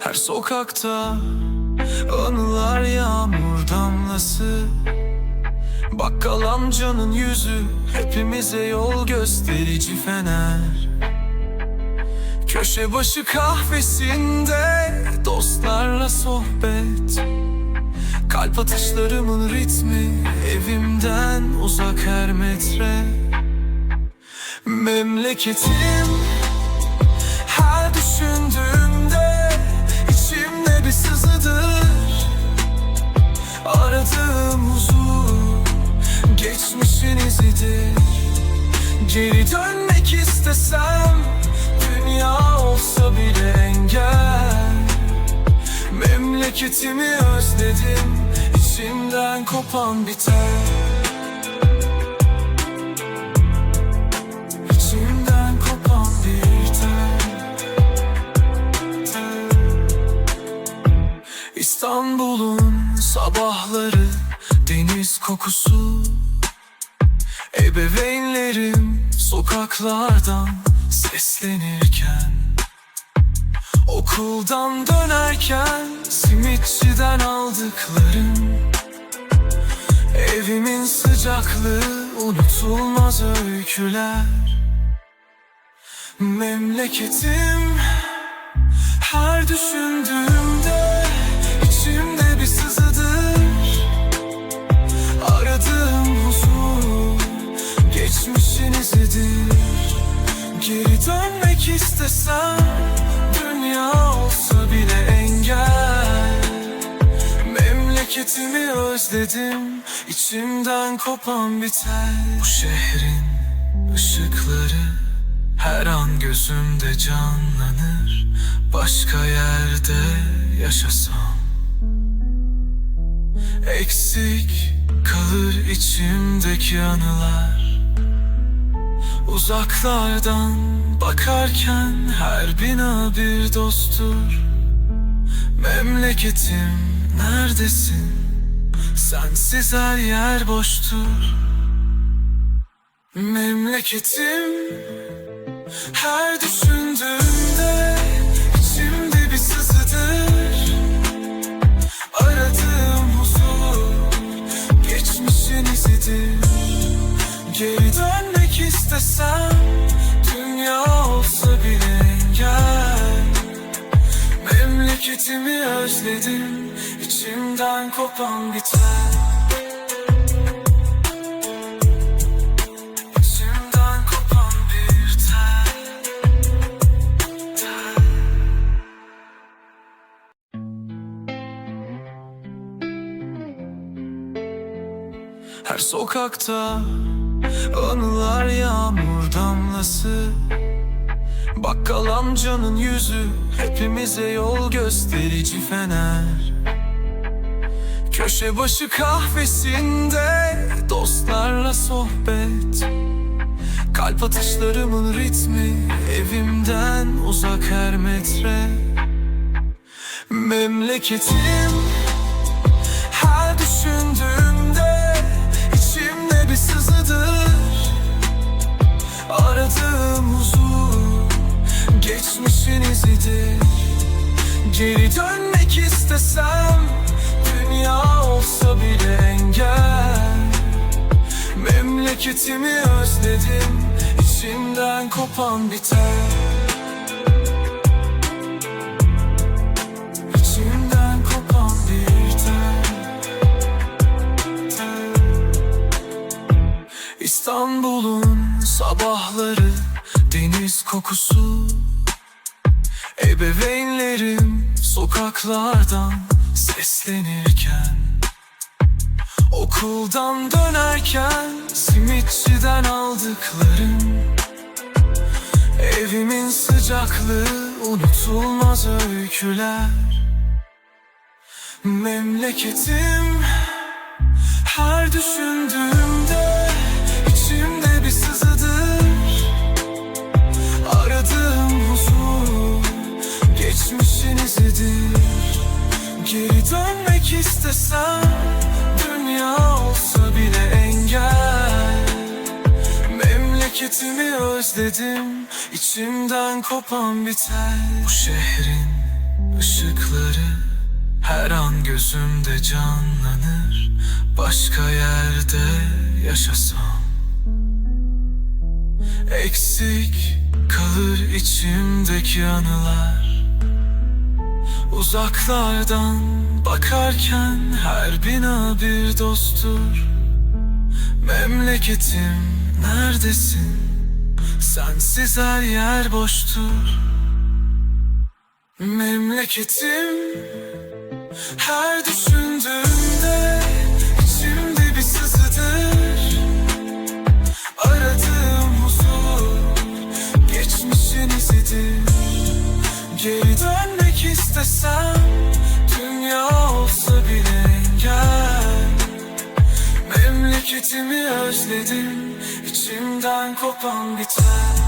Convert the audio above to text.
Her sokakta anılar yağmur damlası. Bakkal amcanın yüzü hepimize yol gösterici fener. Köşe başı kahvesinde dostlarla sohbet. Kalp atışlarımın ritmi evimden uzak her metre. Memleketim her düşündüğümde Memleketimi özledim içimden kopan bir tel İçimden kopan tel. İstanbul'un sabahları deniz kokusu Ebeveynlerim sokaklardan seslenirken Okuldan dönerken simitçiden aldıklarım. Evimin sıcaklığı unutulmaz öyküler. Memleketim her düşündüğümde içimde bir sızıdır. Aradığım huzur geçmişin izidir. Geri dönmek istesem dünya olsa bile Memleketimi özledim. İçimden kopan bir tel Bu şehrin ışıkları her an gözümde canlanır. Başka yerde yaşasam. Eksik kalır içimdeki anılar. Uzaklardan bakarken her bina bir dosttur Memleketim neredesin? Sensiz her yer boştur. Memleketim her düşündüğümde içimde bir sızıdır. Aradığım huzur geçmişin izidir. Geri dönmek istesem dünya olsa bile engel Memleketimi özledim içimden kopan bir tel İçimden kopan bir tel Her sokakta anılar yağmur damlası Bakkal amcanın yüzü hepimize yol gösterici fener. Köşe başı kahvesinde dostlarla sohbet. Kalp atışlarımın ritmi evimden uzak her metre. Memleketim her düşündüğümde izidir Geri dönmek istesem dünya olsa bile engel. Memleketimi özledim içimden kopan bir tel. İçimden kopan bir tel. İstanbul'un sabahları deniz kokusu Ebeveynlerim sokaklardan seslenirken Okuldan dönerken simitçiden aldıklarım Evimin sıcaklığı unutulmaz öyküler. Memleketim her düşündüğümde içimde dönmek istesem dünya olsa bile engel. Memleketimi özledim içimden kopan bir tel. Bu şehrin ışıkları Her an gözümde canlanır. Başka yerde yaşasam. Eksik kalır içimdeki anılar Uzaklardan bakarken her bina bir dosttur. Memleketim neredesin? Sensiz her yer boştur. Memleketim her düşündüğümde içimde bir sızıdır. Aradığım huzur geçmişin izidir. Geri dönmek istesem dünya olsa bile engel. Memleketimi özledim içimden kopan biter